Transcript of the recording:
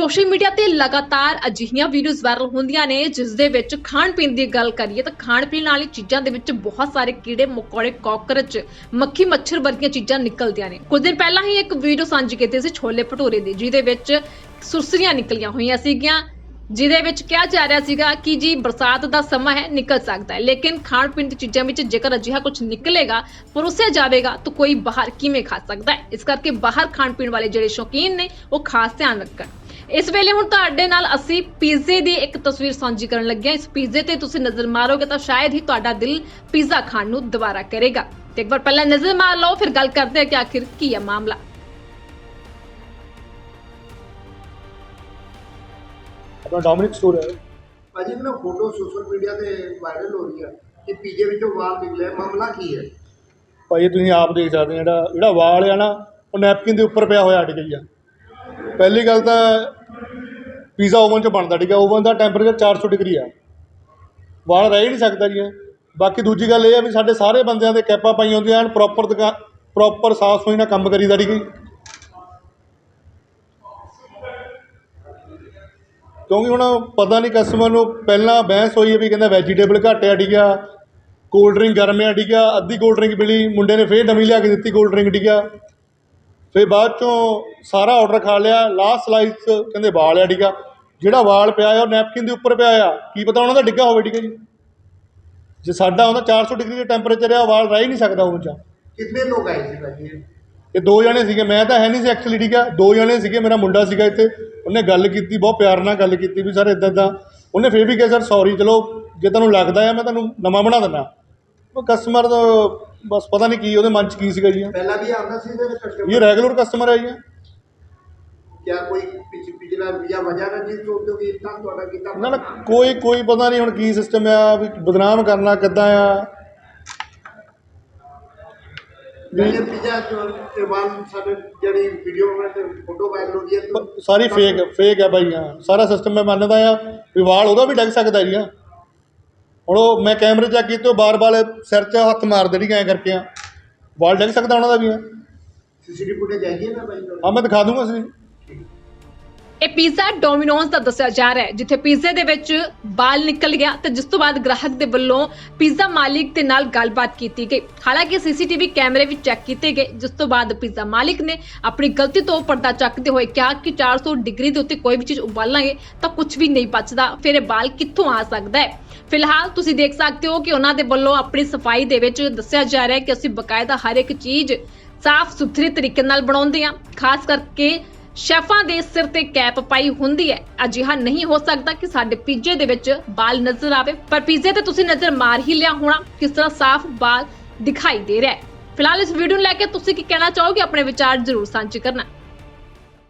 Social media ਤੇ ਲਗਾਤਾਰ ਅਜਿਹੀਆਂ ਵੀਡੀਓਜ਼ ਵਾਇਰਲ ਹੁੰਦੀਆਂ ਨੇ, ਜਿਸ ਦੇ ਵਿੱਚ ਖਾਣ ਪੀਣ ਦੀ ਗੱਲ ਕਰੀਏ ਤਾਂ ਖਾਣ ਪੀਣ ਵਾਲੀ ਚੀਜ਼ਾਂ ਦੇ ਵਿੱਚ ਬਹੁਤ ਸਾਰੇ ਕੀੜੇ, ਮਕੌੜੇ, ਕਾਕਰੋਚ, ਮੱਖੀ ਮੱਛਰ ਵਰਗੀਆਂ ਚੀਜ਼ਾਂ ਨਿਕਲਦੀਆਂ ਨੇ। ਕੁਝ ਦਿਨ ਪਹਿਲਾਂ ਹੀ ਇੱਕ ਵੀਡੀਓ ਸਾਂਝੀ ਕੀਤੀ ਸੀ ਛੋਲੇ ਭਟੂਰੇ ਦੀ, ਜਿਹਦੇ ਵਿੱਚ ਸੁਰਸਰੀਆਂ ਨਿਕਲੀਆਂ ਹੋਈਆਂ ਸੀਗੀਆਂ, ਜਿਹਦੇ ਵਿੱਚ ਕਿਹਾ ਜਾ ਰਿਹਾ ਸੀਗਾ ਕਿ ਜੀ ਬਰਸਾਤ ਦਾ ਸਮਾਂ ਹੈ, ਨਿਕਲ ਸਕਦਾ ਹੈ, ਲੇਕਿਨ ਖਾਣ ਪੀਣ ਦੀ ਚੀਜ਼ਾਂ ਵਿੱਚ ਜੇਕਰ ਅਜਿਹਾ ਕੁਝ ਨਿਕਲੇਗਾ, ਪਰੋਸਿਆ ਜਾਵੇਗਾ ਤਾਂ ਕੋਈ ਬਾਹਰ ਕਿਵੇਂ ਖਾ ਸਕਦਾ ਹੈ? ਇਸ ਕਰਕੇ ਬਾਹਰ ਖਾਣ ਪੀਣ ਵਾਲੇ ਜਿਹੜੇ ਸ਼ੌਕੀਨ ਨੇ, ਉਹ ਖਾਸ ਧਿਆਨ ਰੱਖਣ। ਇਸ ਵੇਲੇ ਹੁਣ ਤੁਹਾਡੇ ਨਾਲ ਅਸੀਂ ਪੀਜ਼ੇ ਦੀ ਇੱਕ ਤਸਵੀਰ ਸਾਂਝੀ ਕਰਨ ਲੱਗੇ ਹਾਂ। ਇਸ ਪੀਜ਼ੇ ਤੇ ਤੁਸੀਂ ਨਜ਼ਰ ਮਾਰੋਗੇ ਤਾਂ ਸ਼ਾਇਦ ਹੀ ਤੁਹਾਡਾ ਦਿਲ ਪੀਜ਼ਾ ਖਾਣ ਨੂੰ ਦੁਬਾਰਾ ਕਰੇਗਾ। ਤੇ ਇੱਕ ਵਾਰ ਪਹਿਲਾਂ ਨਜ਼ਰ ਮਾਰ ਲਓ ਫਿਰ ਗੱਲ ਕਰਦੇ ਹਾਂ ਕਿ ਆਖਿਰ ਕੀ ਹੈ ਮਾਮਲਾ। ਆਪਣਾ ਡੋਮਿਨਿਕ ਸਟੋਰ ਹੈ। ਭਾਜੀ ਨਾ ਫੋਟੋ ਸੋਸ਼ਲ ਮੀਡੀਆ ਤੇ ਵਾਇਰਲ ਹੋ ਰਹੀ ਹੈ ਕਿ ਪੀਜੇ ਵਿੱਚੋਂ ਵਾਲ ਨਿਕਲਿਆ ਮਾਮਲਾ ਕੀ ਹੈ? ਭਾਈ ਇਹ ਤੁਸੀਂ ਆਪ ਦੇਖ ਸਕਦੇ ਹੋ ਜਿਹੜਾ ਜਿਹੜਾ ਵਾਲ ਆ ਨਾ ਉਹ ਨੈਪਕਿਨ ਦੇ ਉੱਪਰ ਪਿਆ ਹੋਇਆ ਅਟ ਗਈ ਆ। ਪਹਿਲੀ ਗੱਲ ਤਾਂ ਪੀਜ਼ਾ ਓਵਨ 'ਚ ਬਣਦਾ, ਠੀਕ ਹੈ? ਓਵਨ ਦਾ ਟੈਂਪਰੇਚਰ 400 ਡਿਗਰੀ ਆ। ਵਾਲ ਰਹਿ ਹੀ ਨਹੀਂ ਸਕਦਾ ਜੀ ਬਾਕੀ ਦੂਜੀ ਗੱਲ ਇਹ ਆ ਵੀ ਸਾਡੇ ਸਾਰੇ ਬੰਦਿਆਂ ਦੇ ਕੈਪਾਂ ਪਾਈਆਂ ਹੁੰਦੀਆਂ ਹਨ ਪ੍ਰੋਪਰ ਦੁਕਾਨ ਪ੍ਰੋਪਰ ਸਾਫ਼ ਸੁਥਰੀ ਨਾਲ ਕੰਮ ਕਰੀਦਾ, ਠੀਕ ਹੈ ਕਿਉਂਕਿ ਹੁਣ ਪਤਾ ਨਹੀਂ ਕਸਟਮਰ ਨੂੰ ਪਹਿਲਾਂ ਬਹਿਸ ਹੋਈ ਹੈ ਵੀ ਕਹਿੰਦਾ ਵੈਜੀਟੇਬਲ ਘੱਟ ਆ, ਠੀਕ ਆ। ਕੋਲਡ ਡਰਿੰਕ ਗਰਮ ਆ, ਠੀਕ ਆ। ਅੱਧੀ ਕੋਲਡ ਡਰਿੰਕ ਮਿਲੀ, ਮੁੰਡੇ ਨੇ ਫੇਰ ਨਵੀਂ ਲਿਆ ਕੇ ਦਿੱਤੀ ਕੋਲਡ ਡਰਿੰਕ ਠੀਕ ਆ। ਫਿਰ ਬਾਅਦ ਚੋਂ ਸਾਰਾ ਆਰਡਰ ਖਾ ਲਿਆ ਲਾਸਟ ਸਲਾਈਸ ਕਹਿੰਦੇ ਵਾਲ ਆ ਠੀਕ ਆ ਜਿਹੜਾ ਵਾਲ ਪਿਆ ਆ ਉਹ ਨੈਪਕਿਨ ਦੇ ਉੱਪਰ ਪਿਆ ਆ। ਕੀ ਪਤਾ ਉਹਨਾਂ ਦਾ ਡਿੱਗਾ ਹੋਵੇ ਠੀਕ ਹੈ। ਜੀ ਜੇ ਸਾਡਾ ਹੁੰਦਾ 400 ਡਿਗਰੀ ਦਾ ਟੈਂਪਰੇਚਰ ਆ ਵਾਲ ਰਹਿ ਹੀ ਨਹੀਂ ਸਕਦਾ ਉਹ 'ਚ। ਕਿੰਨੇ ਲੋਕ ਆਏ ਸੀ ਭਾਜੀ? ਇਹ? ਦੋ ਜਣੇ ਸੀਗੇ ਮੈਂ ਤਾਂ ਹੈ ਨਹੀਂ ਸੀ ਐਕਚੁਅਲੀ ਠੀਕ ਆ ਦੋ ਜਣੇ ਸੀਗੇ ਮੇਰਾ ਮੁੰਡਾ ਸੀਗਾ ਇੱਥੇ। ਉਹਨੇ ਗੱਲ ਕੀਤੀ ਬਹੁਤ ਪਿਆਰ ਨਾਲ ਗੱਲ ਕੀਤੀ ਵੀ ਸਰ ਇਦਾਂ ਇਦਾਂ ਉਹਨੇ ਫੇਰ ਵੀ ਕਿਹਾ ਸਰ ਸੌਰੀ ਚਲੋ ਜੇ ਤੁਹਾਨੂੰ ਲੱਗਦਾ ਆ ਮੈਂ ਤੁਹਾਨੂੰ ਨਵਾਂ ਬਣਾ ਦਿੰਦਾ। ਉਹ ਕਸਟਮਰ ਦਾ ਬਸ ਪਤਾ ਨਹੀਂ ਕੀ ਉਹਦੇ ਮਨ 'ਚ ਕੀ ਸੀਗਾ ਜੀ। ਪਹਿਲਾਂ ਵੀ ਆਉਂਦਾ ਸੀ ਇਹਦੇ ਕਸਟਮਰ ਇਹ ਰੈਗੂਲਰ ਕਸਟਮਰ ਹੈ ਜੀ। ਕਿਆ ਕੋਈ ਪਿਛ ਪਿਛਲਾ ਜਾਂ ਵਜ੍ਹਾ ਨਾਲ ਜਿਸ ਤੋਂ ਕਿ ਇਤਨਾ ਤੁਹਾਡਾ ਕੀਤਾ? ਨਾ ਨਾ ਕੋਈ ਕੋਈ ਪਤਾ ਨਹੀਂ ਹੁਣ ਕੀ ਸਿਸਟਮ ਆ ਵੀ ਬਦਨਾਮ ਕਰਨਾ ਕਿੱਦਾਂ ਆ। ਜਿਹੜੇ ਪੀਜਾ ਤੇ ਵਾਲ ਸਾਡੇ ਜਿਹੜੀ ਵੀਡੀਓ ਵਿੱਚ ਫੋਟੋ ਵਾਇਰਲ ਹੋ ਰਹੀ ਹੈ ਤਾਂ ਸਾਰੀ ਫੇਕ ਫੇਕ ਹੈ ਹਾਂ। ਸਾਰਾ ਸਿਸਟਮ ਮੈਂ ਮੰਨਦਾ ਆ ਵੀ ਵਾਲ ਉਹਦਾ ਵੀ ਡਿੱਗ ਸਕਦਾ ਜੀ ਹਾਂ। ਹੁਣ ਉਹ ਮੈਂ ਕੈਮਰੇ ਚੈੱਕ ਕੀਤੇ ਉਹ ਬਾਰ-ਬਾਰ ਸਿਰ 'ਚ ਹੱਥ ਮਾਰਦੇ ਨਹੀਂ ਐਂ ਕਰਕੇ ਆ। ਵਾਲ ਡਿੱਗ ਸਕਦਾ ਉਹਨਾਂ ਦਾ ਵੀ ਹਾਂ ਸੀਸੀਟੀਵੀ ਫੁਟੇਜ ਆਈਏ ਨਾ ਭਾਈ? ਹਾਂ ਮੈਂ ਦਿਖਾ ਦੂੰਗਾ ਸੀ ਇਹ ਪੀਜ਼ਾ ਡੋਮਿਨੋਜ਼ ਦਾ ਦੱਸਿਆ ਜਾ ਰਿਹਾ ਹੈ, ਜਿੱਥੇ ਪੀਜ਼ੇ ਦੇ ਵਿੱਚ ਬਾਲ ਨਿਕਲ ਗਿਆ ਤੇ ਜਿਸ ਤੋਂ ਬਾਅਦ ਗ੍ਰਾਹਕ ਦੇ ਵੱਲੋਂ ਪੀਜ਼ਾ ਮਾਲਿਕ ਦੇ ਨਾਲ ਗੱਲਬਾਤ ਕੀਤੀ ਗਈ। ਹਾਲਾਂਕਿ ਸੀਸੀਟੀਵੀ ਕੈਮਰੇ ਵੀ ਚੈੱਕ ਕੀਤੇ ਗਏ, ਜਿਸ ਤੋਂ ਬਾਅਦ ਪੀਜ਼ਾ ਮਾਲਿਕ ਨੇ ਆਪਣੀ ਗਲਤੀ ਤੋਂ ਪਰਦਾ ਚੱਕਦੇ ਹੋਏ ਕਿਹਾ ਕਿ 400 ਡਿਗਰੀ ਦੇ ਉੱਤੇ ਕੋਈ ਵੀ ਚੀਜ਼ ਉਬਾਲਾਂਗੇ ਤਾਂ ਕੁਝ ਵੀ ਨਹੀਂ ਬਚਦਾ, ਫਿਰ ਇਹ ਬਾਲ ਕਿੱਥੋਂ ਆ ਸਕਦਾ ਹੈ? ਫਿਲਹਾਲ ਤੁਸੀਂ ਦੇਖ ਸਕਦੇ ਹੋ ਕਿ ਉਹਨਾਂ ਦੇ ਵੱਲੋਂ ਆਪਣੀ ਸਫ਼ਾਈ ਦੇ ਵਿੱਚ ਦੱਸਿਆ ਜਾ ਰਿਹਾ ਹੈ ਕਿ ਅਸੀਂ ਬਕਾਇਦਾ ਹਰ ਇੱਕ ਚੀਜ਼ ਸਾਫ਼ ਸੁਥਰੇ ਤਰੀਕੇ ਨਾਲ ਬਣਾਉਂਦੇ ਹਾਂ, ਖਾਸ ਕਰਕੇ ਸ਼ੈਫਾਂ ਦੇ ਸਿਰ ਤੇ ਕੈਪ ਪਾਈ ਹੁੰਦੀ ਹੈ। ਅਜਿਹਾ ਨਹੀਂ ਹੋ ਸਕਦਾ ਕਿ ਸਾਡੇ ਪੀਜ਼ੇ ਦੇ ਵਿੱਚ ਬਾਲ ਨਜ਼ਰ ਆਵੇ। ਪਰ ਪੀਜ਼ੇ ਤੇ ਤੁਸੀਂ ਨਜ਼ਰ ਮਾਰ ਹੀ ਲਿਆ ਹੋਣਾ ਕਿਸ ਤਰ੍ਹਾਂ ਸਾਫ਼ ਬਾਲ ਦਿਖਾਈ ਦੇ ਰਿਹਾ ਹੈ। ਫਿਲਹਾਲ ਇਸ ਵੀਡੀਓ ਨੂੰ ਲੈ ਕੇ ਤੁਸੀਂ ਕੀ ਕਹਿਣਾ ਚਾਹੋਗੇ? ਆਪਣੇ ਵਿਚਾਰ ਜ਼ਰੂਰ ਸਾਂਝੇ ਕਰਨਾ।